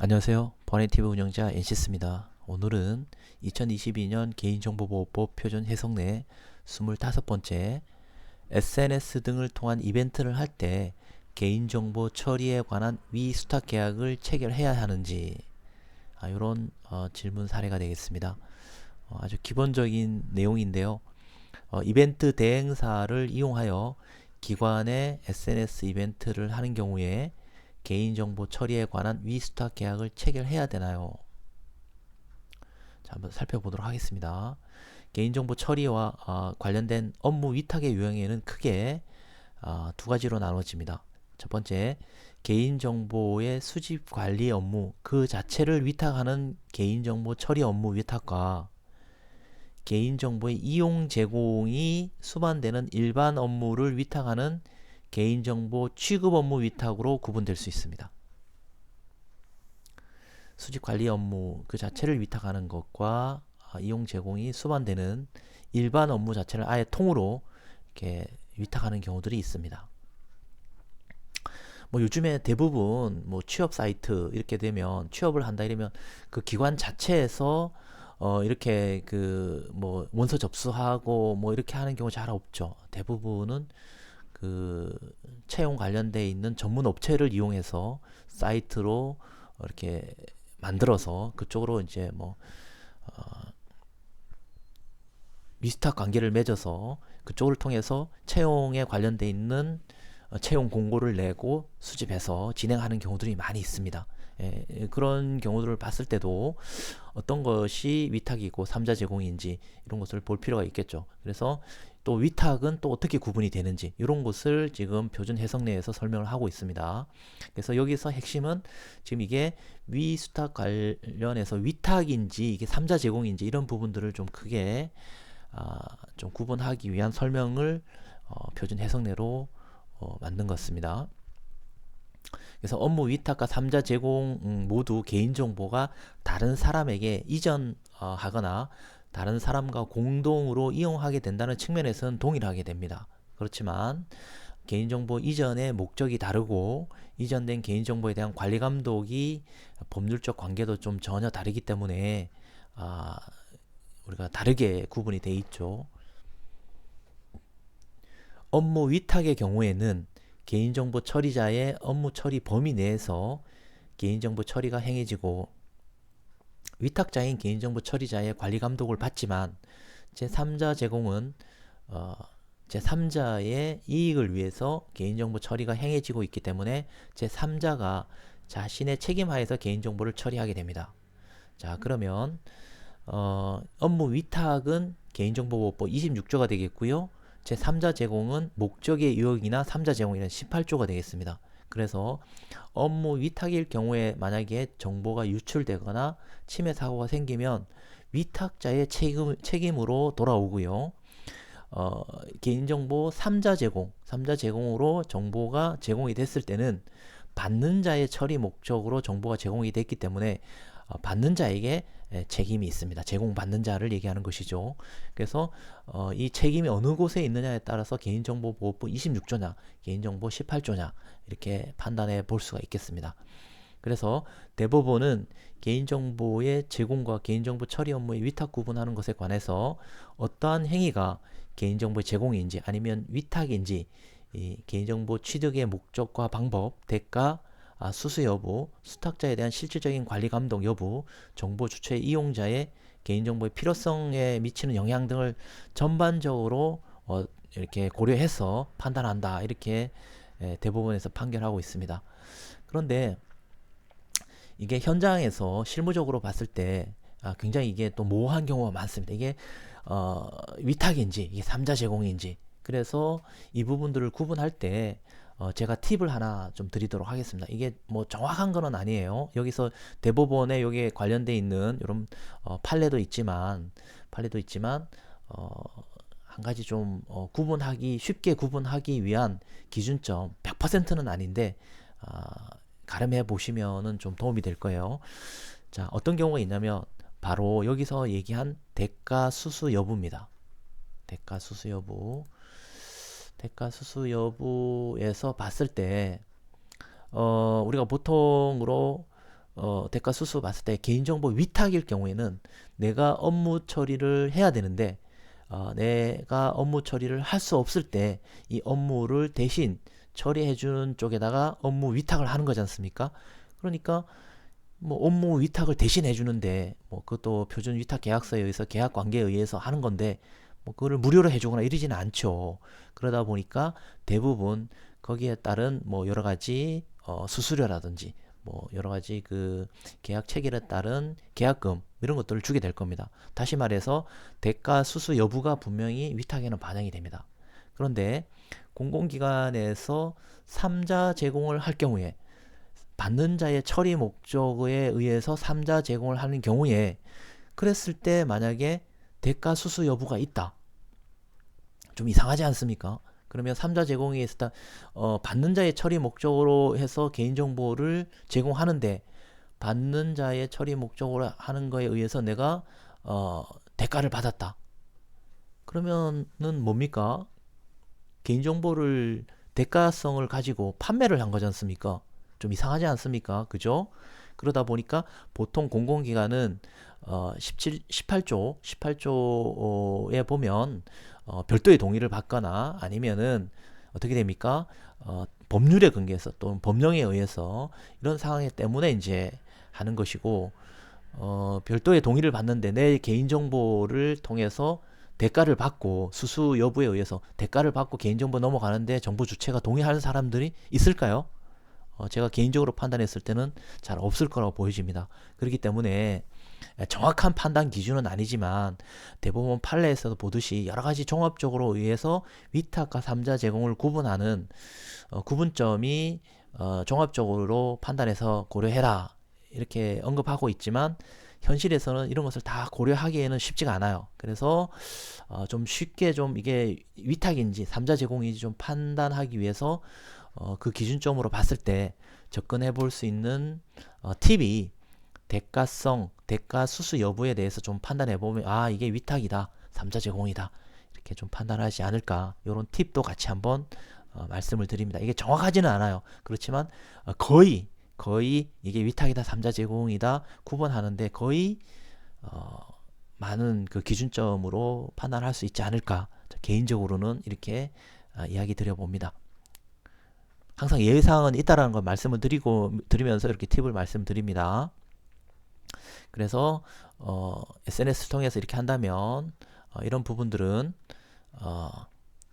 안녕하세요. 버네티브 운영자 NC스입니다. 오늘은 2022년 개인정보보호법 표준 해석 내 25번째 SNS 등을 통한 이벤트를 할 때 개인정보 처리에 관한 위수탁 계약을 체결해야 하는지 아, 이런 어, 질문 사례가 되겠습니다. 어, 아주 기본적인 내용인데요. 어, 이벤트 대행사를 이용하여 기관의 SNS 이벤트를 하는 경우에 개인정보 처리에 관한 위스탁 계약을 체결해야 되나요? 자, 한번 살펴보도록 하겠습니다. 개인정보 처리와 어, 관련된 업무 위탁의 유형에는 크게 어, 두 가지로 나눠집니다. 첫 번째, 개인정보의 수집 관리 업무 그 자체를 위탁하는 개인정보 처리 업무 위탁과 개인정보의 이용 제공이 수반되는 일반 업무를 위탁하는 개인정보 취급 업무 위탁으로 구분될 수 있습니다. 수집 관리 업무 그 자체를 위탁하는 것과 아, 이용 제공이 수반되는 일반 업무 자체를 아예 통으로 이렇게 위탁하는 경우들이 있습니다. 뭐 요즘에 대부분 뭐 취업 사이트 이렇게 되면 취업을 한다 이러면 그 기관 자체에서 어 이렇게 그 뭐 원서 접수하고 뭐 이렇게 하는 경우 잘 없죠. 대부분은 그 채용 관련돼 있는 전문 업체를 이용해서 사이트로 이렇게 만들어서 그쪽으로 이제 뭐 어, 미스터 관계를 맺어서 그쪽을 통해서 채용에 관련돼 있는 어, 채용 공고를 내고 수집해서 진행하는 경우들이 많이 있습니다. 예, 그런 경우들을 봤을 때도 어떤 것이 위탁이고 삼자 제공인지 이런 것을 볼 필요가 있겠죠. 그래서 또 위탁은 또 어떻게 구분이 되는지 이런 것을 지금 표준 해석 내에서 설명을 하고 있습니다. 그래서 여기서 핵심은 지금 이게 위수탁 관련해서 위탁인지 이게 삼자 제공인지 이런 부분들을 좀 크게 아, 좀 구분하기 위한 설명을 어, 표준 해석 내로 어, 만든 것입니다. 그래서 업무 위탁과 삼자 제공 음, 모두 개인정보가 다른 사람에게 이전하거나 어, 다른 사람과 공동으로 이용하게 된다는 측면에서는 동일하게 됩니다. 그렇지만 개인정보 이전의 목적이 다르고 이전된 개인정보에 대한 관리 감독이 법률적 관계도 좀 전혀 다르기 때문에 아, 우리가 다르게 구분이 돼 있죠. 업무 위탁의 경우에는 개인정보 처리자의 업무 처리 범위 내에서 개인정보 처리가 행해지고 위탁자인 개인정보 처리자의 관리 감독을 받지만 제3자 제공은 어, 제3자의 이익을 위해서 개인정보 처리가 행해지고 있기 때문에 제3자가 자신의 책임하에서 개인정보를 처리하게 됩니다. 자 그러면 어, 업무 위탁은 개인정보보호법 26조가 되겠고요. 제3자 제공은 목적의 유혹이나 3자 제공이라는 18조가 되겠습니다. 그래서 업무 위탁일 경우에 만약에 정보가 유출되거나 침해 사고가 생기면 위탁자의 책임, 책임으로 돌아오고요. 어, 개인정보 3자 제공, 3자 제공으로 정보가 제공이 됐을 때는 받는 자의 처리 목적으로 정보가 제공이 됐기 때문에 어, 받는 자에게 책임이 있습니다. 제공받는 자를 얘기하는 것이죠. 그래서 어, 이 책임이 어느 곳에 있느냐에 따라서 개인정보보호법 26조냐, 개인정보 18조냐 이렇게 판단해 볼 수가 있겠습니다. 그래서 대법원은 개인정보의 제공과 개인정보 처리 업무의 위탁 구분하는 것에 관해서 어떠한 행위가 개인정보의 제공인지 아니면 위탁인지 이 개인정보 취득의 목적과 방법, 대가, 아, 수수 여부, 수탁자에 대한 실질적인 관리 감독 여부, 정보 주체 이용자의 개인정보의 필요성에 미치는 영향 등을 전반적으로 어, 이렇게 고려해서 판단한다. 이렇게 예, 대법원에서 판결하고 있습니다. 그런데 이게 현장에서 실무적으로 봤을 때 아, 굉장히 이게 또 모호한 경우가 많습니다. 이게 어, 위탁인지 이게 삼자 제공인지 그래서 이 부분들을 구분할 때 어, 제가 팁을 하나 좀 드리도록 하겠습니다. 이게 뭐 정확한 거는 아니에요. 여기서 대법원에 여기에 관련돼 있는 이런 어, 판례도 있지만 판례도 있지만 어, 한 가지 좀 어, 구분하기 쉽게 구분하기 위한 기준점 100%는 아닌데 어, 가름해 보시면은 좀 도움이 될 거예요. 자, 어떤 경우가 있냐면 바로 여기서 얘기한 대가 수수 여부입니다. 대가 수수 여부. 대가 수수 여부에서 봤을 때, 어, 우리가 보통으로, 어, 대가 수수 봤을 때 개인정보 위탁일 경우에는 내가 업무 처리를 해야 되는데 어, 내가 업무 처리를 할 수 없을 때 이 업무를 대신 처리해 주는 쪽에다가 업무 위탁을 하는 거지 않습니까? 그러니까 뭐 업무 위탁을 대신 해 주는데 뭐 그것도 표준 위탁 계약서에 의해서 계약 관계에 의해서 하는 건데 뭐 그거를 무료로 해주거나 이러지는 않죠. 그러다 보니까 대부분 거기에 따른 뭐 여러 가지 어, 수수료라든지 뭐 여러 가지 그 계약 체결에 따른 계약금 이런 것들을 주게 될 겁니다. 다시 말해서 대가 수수 여부가 분명히 위탁에는 반영이 됩니다. 그런데 공공기관에서 3자 제공을 할 경우에 받는 자의 처리 목적에 의해서 3자 제공을 하는 경우에 그랬을 때 만약에 대가 수수 여부가 있다. 좀 이상하지 않습니까? 그러면 3자 제공이 있을 때 어, 받는 자의 처리 목적으로 해서 개인정보를 제공하는데 받는 자의 처리 목적으로 하는 거에 의해서 내가 어, 대가를 받았다. 그러면은 뭡니까? 개인정보를 대가성을 가지고 판매를 한 거지 않습니까? 좀 이상하지 않습니까? 그죠? 그러다 보니까 보통 공공기관은 어 17, 18조, 18조에 보면 어 별도의 동의를 받거나 아니면은 어떻게 됩니까? 어 법률에 근거해서 또는 법령에 의해서 이런 상황 때문에 이제 하는 것이고 어 별도의 동의를 받는데 내 개인정보를 통해서 대가를 받고 수수 여부에 의해서 대가를 받고 개인정보 넘어가는데 정부 주체가 동의하는 사람들이 있을까요? 어, 제가 개인적으로 판단했을 때는 잘 없을 거라고 보여집니다. 그렇기 때문에 정확한 판단 기준은 아니지만 대법원 판례에서도 보듯이 여러 가지 종합적으로 의해서 위탁과 삼자 제공을 구분하는 어, 구분점이 어, 종합적으로 판단해서 고려해라 이렇게 언급하고 있지만 현실에서는 이런 것을 다 고려하기에는 쉽지가 않아요. 그래서 어, 좀 쉽게 좀 이게 위탁인지 삼자 제공인지 좀 판단하기 위해서 어, 그 기준점으로 봤을 때 접근해 볼 수 있는 어, 팁이 대가성, 대가 수수 여부에 대해서 좀 판단해 보면 아 이게 위탁이다, 삼자 제공이다 이렇게 좀 판단하지 않을까 이런 팁도 같이 한번 어, 말씀을 드립니다. 이게 정확하지는 않아요. 그렇지만 어, 거의 거의 이게 위탁이다, 삼자 제공이다 구분하는데 거의 어, 많은 그 기준점으로 판단할 수 있지 않을까 개인적으로는 이렇게 어, 이야기 드려봅니다. 항상 예외사항은 있다라는 걸 말씀을 드리고 드리면서 이렇게 팁을 말씀드립니다. 그래서 어, SNS 통해서 이렇게 한다면 어, 이런 부분들은 어,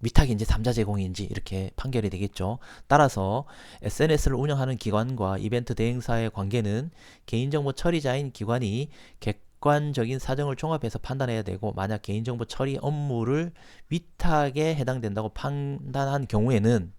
위탁인지 삼자 제공인지 이렇게 판결이 되겠죠. 따라서 SNS를 운영하는 기관과 이벤트 대행사의 관계는 개인정보 처리자인 기관이 객관적인 사정을 종합해서 판단해야 되고 만약 개인정보 처리 업무를 위탁에 해당된다고 판단한 경우에는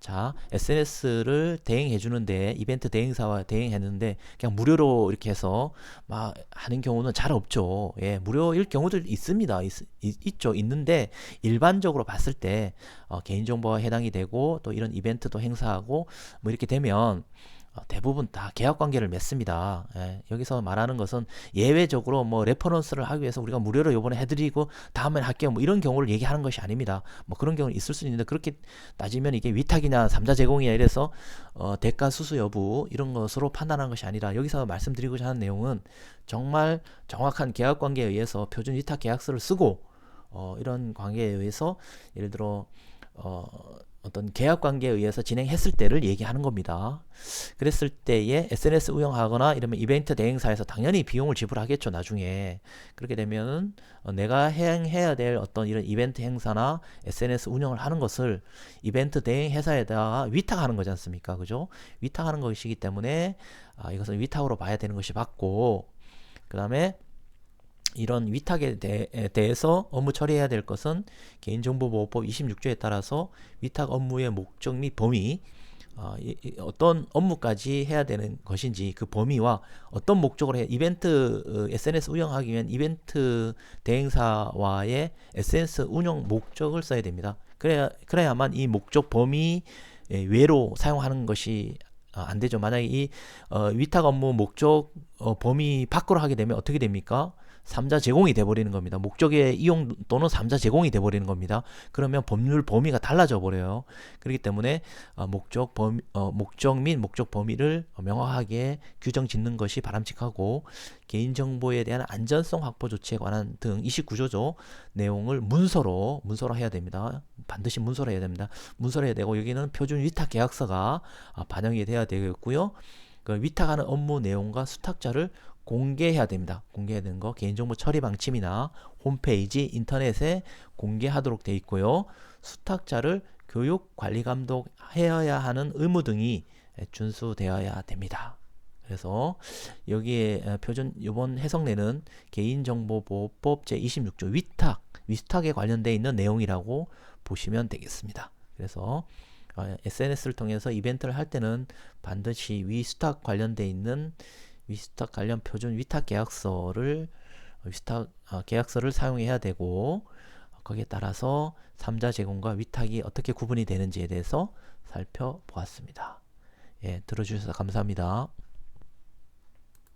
자, SNS를 대행해 주는데 이벤트 대행사와 대행했는데 그냥 무료로 이렇게 해서 막 하는 경우는 잘 없죠. 예, 무료일 경우도 있습니다. 있, 있 죠 있는데 일반적으로 봤을 때 어, 개인정보가 해당이 되고 또 이런 이벤트도 행사하고 뭐 이렇게 되면 어, 대부분 다 계약 관계를 맺습니다. 예, 여기서 말하는 것은 예외적으로 뭐 레퍼런스를 하기 위해서 우리가 무료로 요번에 해드리고 다음에 할게요. 뭐 이런 경우를 얘기하는 것이 아닙니다. 뭐 그런 경우는 있을 수 있는데 그렇게 따지면 이게 위탁이냐 삼자 제공이냐 이래서 어, 대가 수수 여부 이런 것으로 판단하는 것이 아니라 여기서 말씀드리고자 하는 내용은 정말 정확한 계약 관계에 의해서 표준 위탁 계약서를 쓰고 어, 이런 관계에 의해서 예를 들어 어, 어떤 계약 관계에 의해서 진행했을 때를 얘기하는 겁니다. 그랬을 때에 SNS 운영하거나 이러면 이벤트 대행사에서 당연히 비용을 지불하겠죠, 나중에. 그렇게 되면 어, 내가 행해야 될 어떤 이런 이벤트 행사나 SNS 운영을 하는 것을 이벤트 대행 회사에다가 위탁하는 거지 않습니까? 그죠? 위탁하는 것이기 때문에 아, 이것은 위탁으로 봐야 되는 것이 맞고, 그 다음에 이런 위탁에 대, 해서 업무 처리해야 될 것은 개인정보보호법 26조에 따라서 위탁 업무의 목적 및 범위 어, 이, 이, 어떤 업무까지 해야 되는 것인지 그 범위와 어떤 목적으로 해 이벤트 어, SNS 운영하기 위한 이벤트 대행사와의 SNS 운영 목적을 써야 됩니다. 그래야 그래야만 이 목적 범위 외로 사용하는 것이 어, 안 되죠. 만약에 이 어, 위탁 업무 목적 어, 범위 밖으로 하게 되면 어떻게 됩니까? 삼자 제공이 돼버리는 겁니다. 목적의 이용 또는 삼자 제공이 돼버리는 겁니다. 그러면 법률 범위가 달라져 버려요. 그렇기 때문에 어, 목적 범 어, 목적 및 목적 범위를 명확하게 규정 짓는 것이 바람직하고 개인정보에 대한 안전성 확보 조치에 관한 등 29조조 내용을 문서로 문서로 해야 됩니다. 반드시 문서로 해야 됩니다. 문서로 해야 되고 여기는 표준 위탁 계약서가 아, 반영이 돼야 되겠고요. 그 위탁하는 업무 내용과 수탁자를 공개해야 됩니다. 공개해야 되는 거 개인정보 처리 방침이나 홈페이지, 인터넷에 공개하도록 되어 있고요. 수탁자를 교육 관리 감독해야 하는 의무 등이 준수되어야 됩니다. 그래서 여기에 어, 표준 이번 해석례는 개인정보보호법 제26조 위탁, 위탁에 관련돼 있는 내용이라고 보시면 되겠습니다. 그래서 어, SNS를 통해서 이벤트를 할 때는 반드시 위수탁 관련돼 있는 위수탁 관련 표준 위탁 계약서를 위탁 어, 계약서를 사용해야 되고 거기에 따라서 삼자 제공과 위탁이 어떻게 구분이 되는지에 대해서 살펴보았습니다. 예, 들어주셔서 감사합니다.